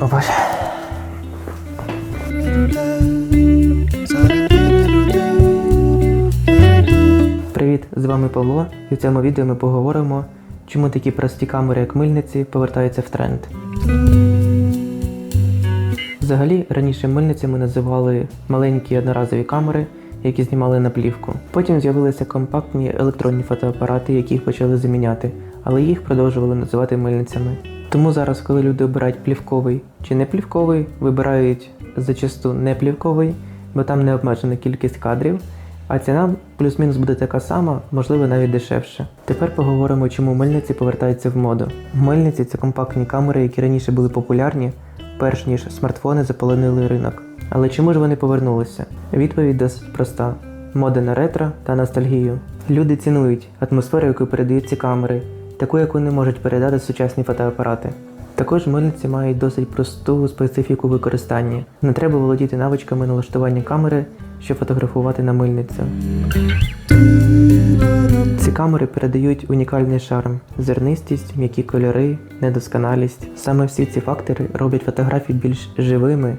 О боже. Привіт, з вами Павло, і в цьому відео ми поговоримо, чому такі прості камери, як мильниці, повертаються в тренд. Взагалі, раніше мильницями називали маленькі одноразові камери, які знімали на плівку. Потім з'явилися компактні електронні фотоапарати, які їх почали заміняти, але їх продовжували називати мильницями. Тому зараз, коли люди обирають плівковий чи не плівковий, вибирають зачасту не плівковий, бо там не обмежена кількість кадрів, а ціна плюс-мінус буде така сама, можливо навіть дешевше. Тепер поговоримо, чому мильниці повертаються в моду. Мильниці це компактні камери, які раніше були популярні, перш ніж смартфони заполонили ринок. Але чому ж вони повернулися? Відповідь досить проста: мода на ретро та ностальгію. Люди цінують атмосферу, яку передають ці камери, таку, яку не можуть передати сучасні фотоапарати. Також мильниці мають досить просту специфіку використання. Не треба володіти навичками налаштування камери, щоб фотографувати на мильницю. Ці камери передають унікальний шарм, зернистість, м'які кольори, недосконалість. Саме всі ці фактори роблять фотографії більш живими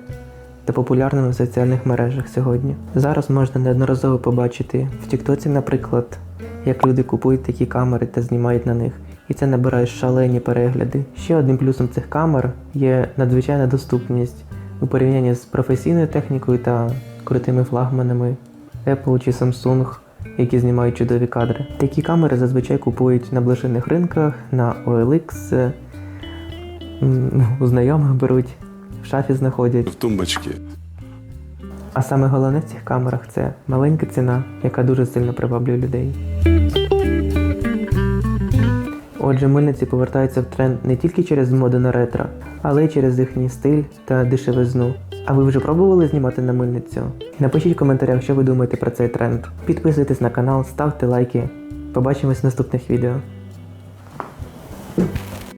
та популярними в соціальних мережах сьогодні. Зараз можна неодноразово побачити в Тіктоці, наприклад, як люди купують такі камери та знімають на них. І це набирає шалені перегляди. Ще одним плюсом цих камер є надзвичайна доступність у порівнянні з професійною технікою та крутими флагманами Apple чи Samsung, які знімають чудові кадри. Такі камери зазвичай купують на блошиних ринках, на OLX, у знайомих беруть, в шафі знаходять. в тумбочке. А саме головне в цих камерах це маленька ціна, яка дуже сильно приваблює людей. Отже, мильниці повертаються в тренд не тільки через моду на ретро, але й через їхній стиль та дешевизну. А ви вже пробували знімати на мильницю? Напишіть в коментарях, що ви думаєте про цей тренд. Підписуйтесь на канал, ставте лайки. Побачимось в наступних відео.